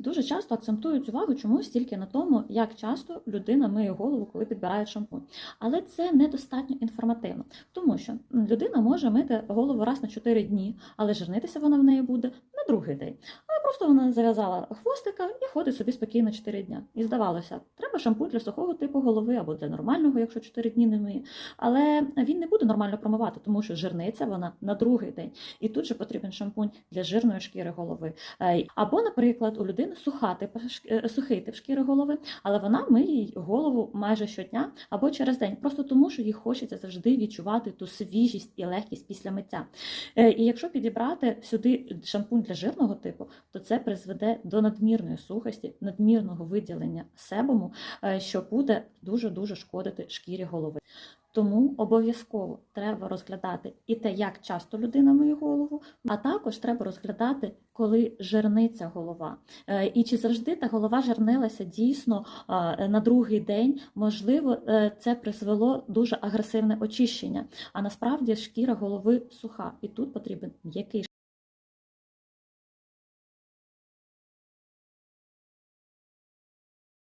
Дуже часто акцентують увагу чомусь тільки на тому, як часто людина миє голову, коли підбирає шампунь. Але це недостатньо інформативно, тому що людина може мити голову раз на 4 дні, але жирнитися вона в неї буде на другий день. Просто вона зав'язала хвостика і ходить собі спокійно 4 дня. І здавалося, треба шампунь для сухого типу голови або для нормального, якщо 4 дні не миє. Але він не буде нормально промивати, тому що жирниця вона на другий день. І тут же потрібен шампунь для жирної шкіри голови. Е, Або, наприклад, у людини суха тип, е, сухий тип шкіри голови, але вона миє голову майже щодня або через день, просто тому, що їй хочеться завжди відчувати ту свіжість і легкість після миття. Е, І якщо підібрати сюди шампунь для жирного типу, то це призведе до надмірної сухості, надмірного виділення себуму, е, що буде дуже дуже шкодити шкірі голови. Тому обов'язково треба розглядати і те, як часто людина миє голову, а також треба розглядати, коли жирниться голова. Е, І чи завжди та голова жирнилася дійсно е, на другий день, можливо, це призвело дуже агресивне очищення. А насправді шкіра голови суха, і тут потрібен м'який